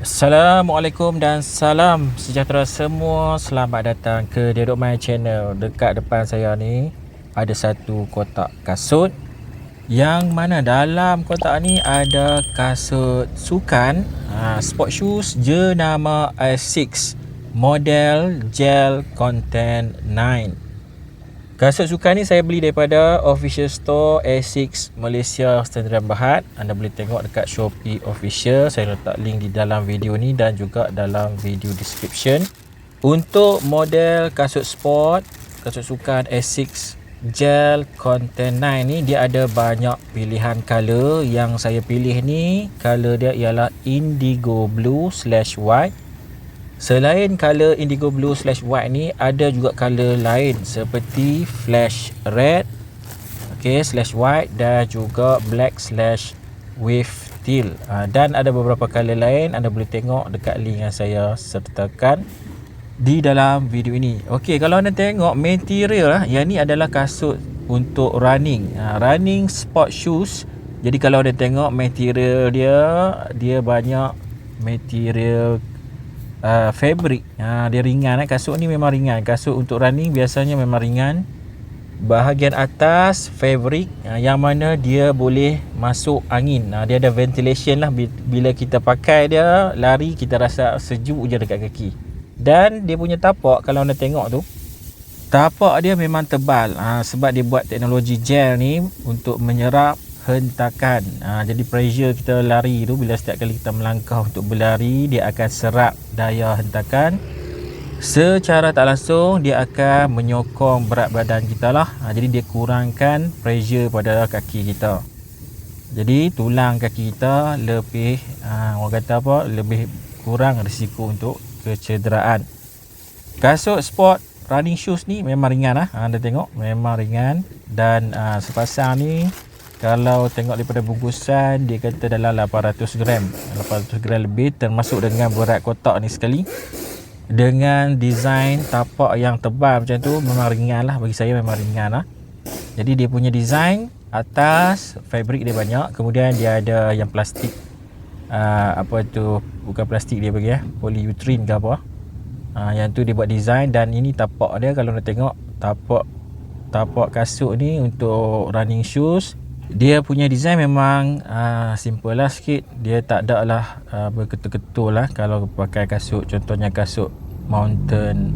Assalamualaikum dan salam sejahtera semua. Selamat datang ke Dedok My Channel. Dekat depan saya ni ada satu kotak kasut yang mana dalam kotak ni ada kasut sukan ha, sport shoes jenama Asics model gel content 9 Kasut sukan ni saya beli daripada official store A6 Malaysia Sdn Bhd. Anda boleh tengok dekat Shopee official. Saya letak link di dalam video ni dan juga dalam video description. Untuk model kasut sport, kasut sukan A6 Gel Content 9 ni dia ada banyak pilihan color. Yang saya pilih ni color dia ialah indigo blue slash white Selain color indigo blue slash white ni ada juga color lain seperti flash red okay, slash white dan juga black slash wave teal. Uh, dan ada beberapa color lain anda boleh tengok dekat link yang saya sertakan di dalam video ini. Ok kalau anda tengok material lah, yang ni adalah kasut untuk running. Uh, running sport shoes. Jadi kalau anda tengok material dia dia banyak material uh, fabric. Uh, dia ringan eh. kasut ni memang ringan. Kasut untuk running biasanya memang ringan. Bahagian atas fabric. Uh, yang mana dia boleh masuk angin. Uh, dia ada ventilation lah. Bila kita pakai dia lari kita rasa sejuk je dekat kaki. Dan dia punya tapak kalau anda tengok tu tapak dia memang tebal. Uh, sebab dia buat teknologi gel ni untuk menyerap hentakan. Ha, jadi pressure kita lari tu bila setiap kali kita melangkah untuk berlari dia akan serap daya hentakan. Secara tak langsung dia akan menyokong berat badan kita lah. Ha, jadi dia kurangkan pressure pada kaki kita. Jadi tulang kaki kita lebih ha, orang kata apa lebih kurang risiko untuk kecederaan. Kasut sport running shoes ni memang ringan lah. Ha, anda tengok memang ringan. Dan ha, sepasang ni kalau tengok daripada bungkusan dia kata dalam 800 gram. 800 gram lebih termasuk dengan berat kotak ni sekali. Dengan design tapak yang tebal macam tu memang ringan lah. Bagi saya memang ringan lah. Jadi dia punya design atas fabric dia banyak. Kemudian dia ada yang plastik uh, apa tu bukan plastik dia bagi ya polyurethane ke apa. Uh, yang tu dia buat design dan ini tapak dia kalau nak tengok tapak tapak kasut ni untuk running shoes dia punya design memang uh, simple lah sikit. Dia tak ada lah uh, berketul-ketul lah. Kalau pakai kasut contohnya kasut mountain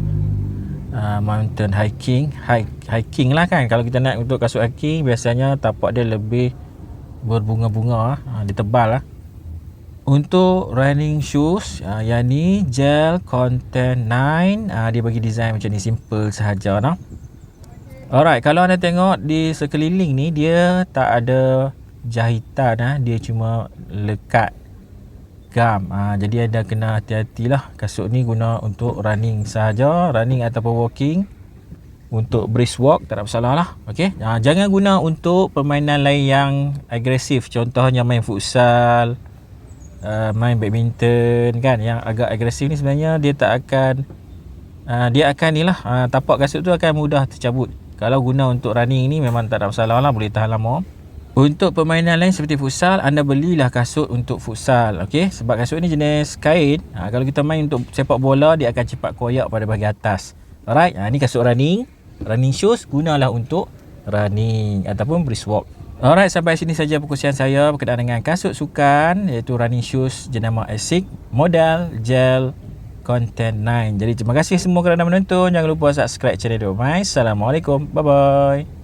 uh, mountain hiking. Hike, hiking lah kan. Kalau kita naik untuk kasut hiking biasanya tapak dia lebih berbunga-bunga lah. uh, dia tebal lah. Untuk running shoes uh, yang ni gel content 9 uh, dia bagi design macam ni simple sahaja lah Alright, kalau anda tengok di sekeliling ni dia tak ada jahitan ah, dia cuma lekat gam. Ah, jadi anda kena hati-hatilah kasut ni guna untuk running sahaja, running ataupun walking. Untuk brisk walk tak ada masalah lah. Okey. Ah, jangan guna untuk permainan lain yang agresif. Contohnya main futsal, uh, main badminton kan yang agak agresif ni sebenarnya dia tak akan uh, dia akan ni lah uh, tapak kasut tu akan mudah tercabut kalau guna untuk running ni memang tak ada masalah lah boleh tahan lama. Untuk permainan lain seperti futsal anda belilah kasut untuk futsal okey? Sebab kasut ni jenis kain. Ha, kalau kita main untuk sepak bola dia akan cepat koyak pada bahagian atas. Alright ha, ni kasut running. Running shoes gunalah untuk running ataupun brisk walk Alright, sampai sini saja perkongsian saya berkenaan dengan kasut sukan iaitu running shoes jenama Asics model gel Content 9 Jadi terima kasih semua kerana menonton. Jangan lupa subscribe channel Domai Assalamualaikum. Bye bye